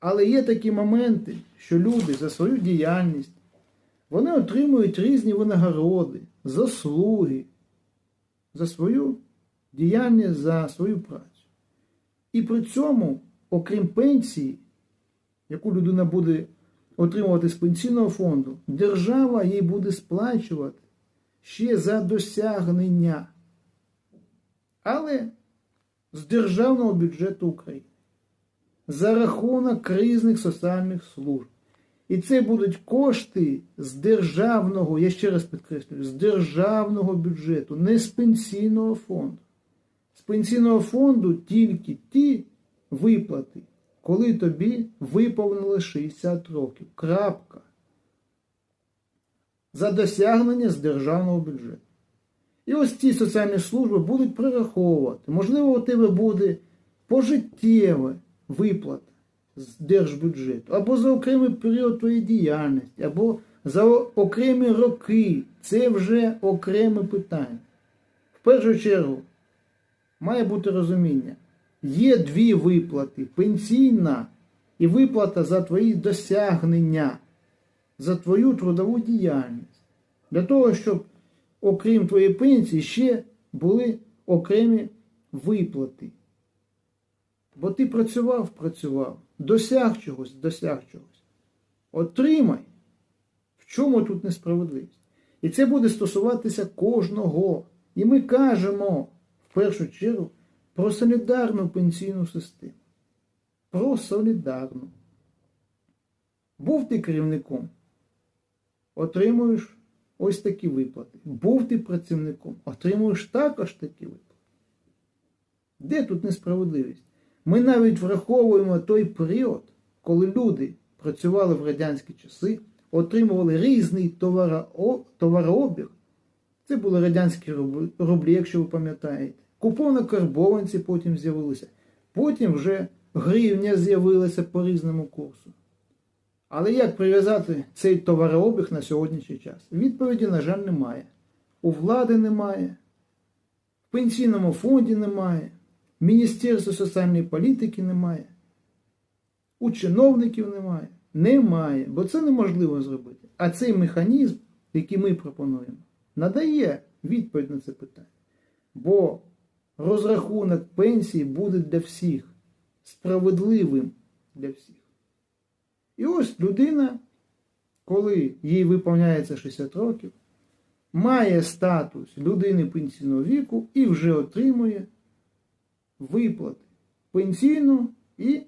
Але є такі моменти, що люди за свою діяльність вони отримують різні винагороди, заслуги за свою діяльність, за свою працю. І при цьому, окрім пенсії, яку людина буде отримувати з пенсійного фонду, держава їй буде сплачувати ще за досягнення. Але з державного бюджету України за рахунок різних соціальних служб. І це будуть кошти з державного, я ще раз підкреслюю, з державного бюджету, не з пенсійного фонду. З пенсійного фонду тільки ті виплати, коли тобі виповнило 60 років. Крапка. За досягнення з державного бюджету. І ось ці соціальні служби будуть прораховувати. Можливо, у тебе буде пожиттєве виплата з держбюджету, або за окремий період твоєї діяльності, або за окремі роки. Це вже окреме питання. В першу чергу, має бути розуміння. Є дві виплати: пенсійна і виплата за твої досягнення, за твою трудову діяльність. Для того, щоб, окрім твоєї пенсії, ще були окремі виплати. Бо ти працював, працював, досяг чогось, досяг чогось. Отримай. В чому тут несправедливість? І це буде стосуватися кожного. І ми кажемо в першу чергу про солідарну пенсійну систему. Про солідарну. Був ти керівником, отримуєш ось такі виплати. Був ти працівником, отримуєш також такі виплати. Де тут несправедливість? Ми навіть враховуємо той період, коли люди працювали в радянські часи, отримували різний товарообіг. Це були радянські рублі, якщо ви пам'ятаєте. Куповно-карбованці потім з'явилися. Потім вже гривня з'явилася по різному курсу. Але як прив'язати цей товарообіг на сьогоднішній час? Відповіді, на жаль, немає. У влади немає, в пенсійному фонді немає, в Міністерстві соціальної політики немає, у чиновників немає. Немає, бо це неможливо зробити. А цей механізм, який ми пропонуємо, надає відповідь на це питання. Бо розрахунок пенсії буде для всіх справедливим для всіх. І ось людина, коли їй виповняється 60 років, має статус людини пенсійного віку і вже отримує виплати. Пенсійну і